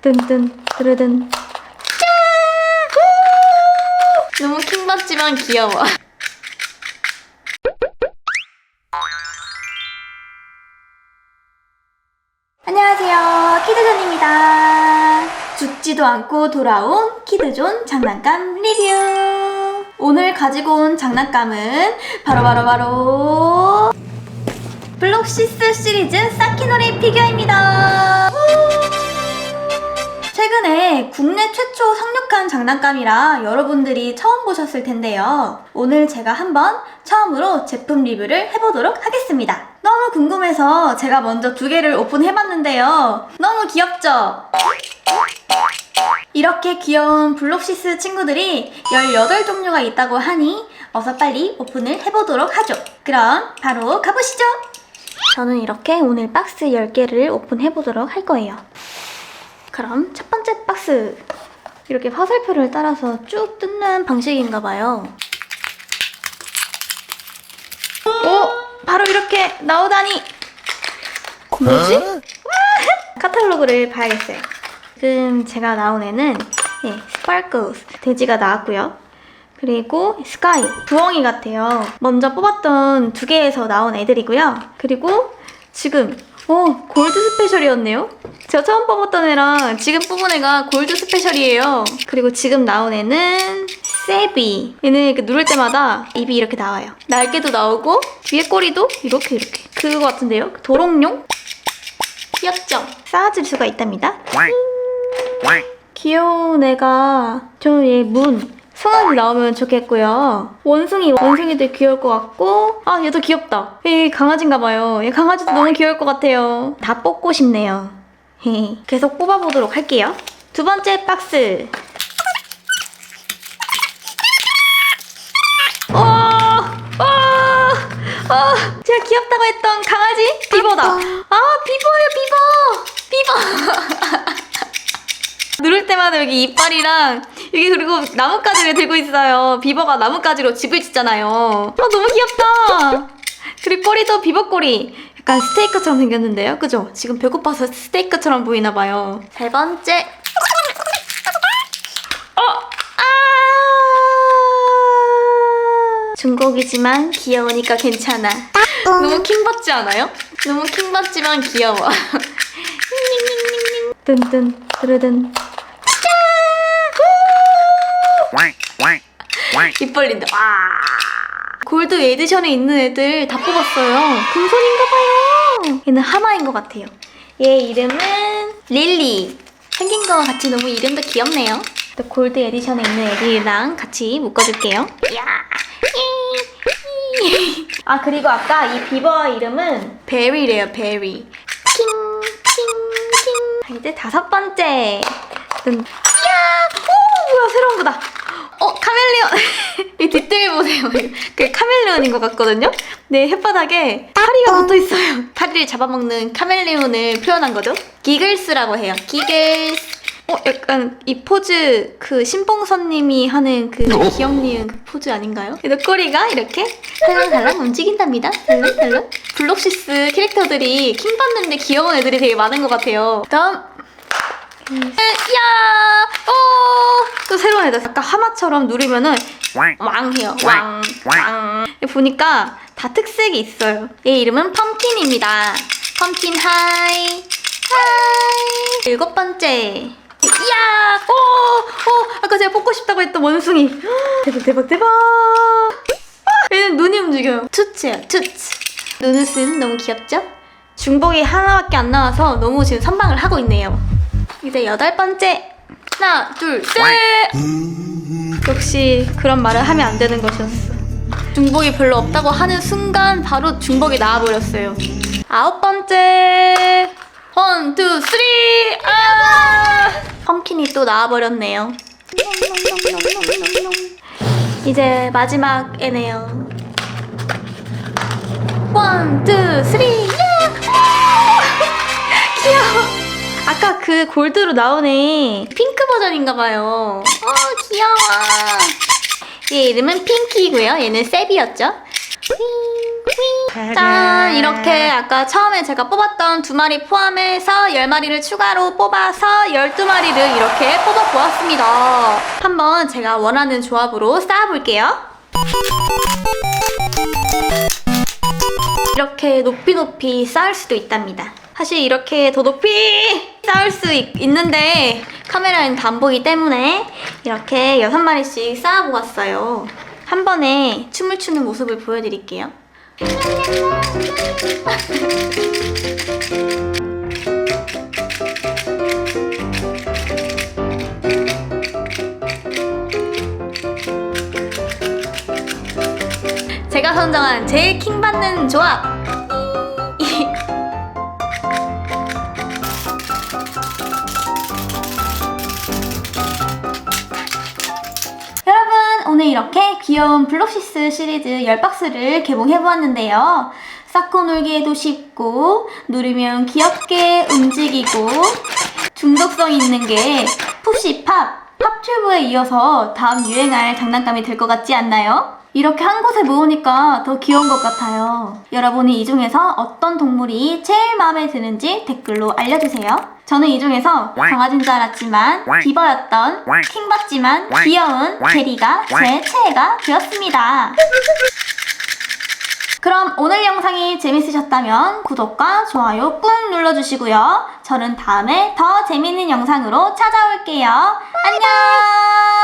뜬뜬 드르든. 너무 킹받지만 귀여워. 안녕하세요. 키드존입니다. 죽지도 않고 돌아온 키드존 장난감 리뷰. 오늘 가지고 온 장난감은 바로바로바로 블록시스 시리즈 사키노리 피규어입니다 최근에 국내 최초 상륙한 장난감이라 여러분들이 처음 보셨을 텐데요. 오늘 제가 한번 처음으로 제품 리뷰를 해보도록 하겠습니다. 너무 궁금해서 제가 먼저 두 개를 오픈해봤는데요. 너무 귀엽죠? 이렇게 귀여운 블록시스 친구들이 18종류가 있다고 하니 어서 빨리 오픈을 해보도록 하죠. 그럼 바로 가보시죠. 저는 이렇게 오늘 박스 10개를 오픈해보도록 할 거예요. 그럼 첫 번째 박스 이렇게 화살표를 따라서 쭉 뜯는 방식인가 봐요. 오! 바로 이렇게 나오다니! 뭐지? 카탈로그를 봐야겠어요. 지금 제가 나온 애는 예, 스파클스 돼지가 나왔고요. 그리고 스카이 부엉이 같아요. 먼저 뽑았던 두 개에서 나온 애들이고요. 그리고 지금 오 골드 스페셜이었네요. 제가 처음 뽑았던 애랑 지금 뽑은 애가 골드 스페셜이에요. 그리고 지금 나온 애는 세비. 얘는 이렇게 누를 때마다 입이 이렇게 나와요. 날개도 나오고 뒤에 꼬리도 이렇게 이렇게. 그거 같은데요? 도롱뇽? 귀엽죠? 쌓아줄 수가 있답니다. 귀여운 애가 저는 얘 문. 송아지 나오면 좋겠고요. 원숭이, 원숭이도 귀여울 것 같고, 아, 얘도 귀엽다. 얘 강아지인가 봐요. 얘 강아지도 너무 귀여울 것 같아요. 다 뽑고 싶네요. 헤헤. 계속 뽑아보도록 할게요. 두 번째 박스. 어, 어, 어, 제가 귀엽다고 했던 강아지? 비버다. 아, 비버예요, 비버! 비버! 누를 때마다 여기 이빨이랑 여기 그리고 나뭇가지를 들고 있어요. 비버가 나뭇가지로 집을 짓잖아요. 아 너무 귀엽다. 그리고 꼬리도 비버 꼬리. 약간 스테이크처럼 생겼는데요. 그죠? 지금 배고파서 스테이크처럼 보이나 봐요. 세 번째. 어! 아! 중국이지만 귀여우니까 괜찮아. 너무 킹받지 않아요? 너무 킹받지만 귀여워. 뜬뜬 드르든 quack. 입 벌린다. 와. 골드 에디션에 있는 애들 다 뽑았어요. 금손인가봐요. 얘는 하마인 것 같아요. 얘 이름은 릴리. 생긴 거 같이 너무 이름도 귀엽네요. 또 골드 에디션에 있는 애들이랑 같이 묶어줄게요. 야. 아 그리고 아까 이 비버 이름은 베리래요. 베리. 킹킹킹. 이제 다섯 번째. 음. 이야. 오 뭐야 새로운 거다. 어 카멜레온. 이 뒷뜰 보세요. 그 카멜레온인 것 같거든요. 네 혓바닥에 파리가 붙어 있어요. 파리를 잡아먹는 카멜레온을 표현한 거죠. 기글스라고 해요. 기글스. 어 약간 이 포즈 그 신봉선님이 하는 그 귀염니은 그 포즈 아닌가요? 그래서 꼬리가 이렇게 살랑살랑 움직인답니다. 살랑살랑. 블록시스 캐릭터들이 킹 받는데 귀여운 애들이 되게 많은 것 같아요. 다음 야! 어! 또 새로운 애다. 약간 하마처럼 누르면은 quack, 왕해요. 왕, 왕. 보니까 다 특색이 있어요. 얘 이름은 펌킨입니다. 펌킨 하이. 하이. 일곱 번째. 이야! 오! 오! 아까 제가 뽑고 싶다고 했던 원숭이. 대박, 대박, 대박! 아, 얘는 눈이 움직여요. 투츠예요, 투츠. 눈웃음 너무 귀엽죠? 중복이 하나밖에 안 나와서 너무 지금 선방을 하고 있네요. 이제 여덟 번째. 하나, 둘, 셋! 역시 그런 말을 하면 안 되는 것이었어. 중복이 별로 없다고 하는 순간 바로 중복이 나와버렸어요. 아홉 번째. 원, 투, 쓰리! 아! 펌킨이 또 나와버렸네요. 이제 마지막 애네요. 원, 투, 쓰리! 골드로 애 핑크 버전인가봐요. 어, 귀여워. 얘 이름은 핑키고요. 얘는 세비였죠. 윙. 짠! 이렇게 아까 처음에 제가 뽑았던 두 마리 포함해서 10마리를 추가로 뽑아서 12마리를 이렇게 뽑아보았습니다. 한번 제가 원하는 조합으로 쌓아볼게요. 이렇게 높이 높이 쌓을 수도 있답니다. 사실 이렇게 더 높이 쌓을 수 있, 있는데 카메라엔 안 보기 때문에 이렇게 6마리씩 쌓아보았어요. 한 번에 춤을 추는 모습을 보여드릴게요. 제가 선정한 제일 킹받는 조합! 이렇게 귀여운 블록시스 시리즈 10박스를 개봉해보았는데요. 쌓고 놀기에도 쉽고 누르면 귀엽게 움직이고 중독성 있는 게 푸시팝, 팝튜브에 이어서 다음 유행할 장난감이 될 것 같지 않나요? 이렇게 한 곳에 모으니까 더 귀여운 것 같아요. 여러분이 이 중에서 어떤 동물이 제일 마음에 드는지 댓글로 알려주세요. 저는 이 중에서 강아지인 줄 알았지만 비버였던 킹받지만 귀여운 게리가 제 최애가 되었습니다. 그럼 오늘 영상이 재밌으셨다면 구독과 좋아요 꾹 눌러주시고요. 저는 다음에 더 재밌는 영상으로 찾아올게요. 안녕!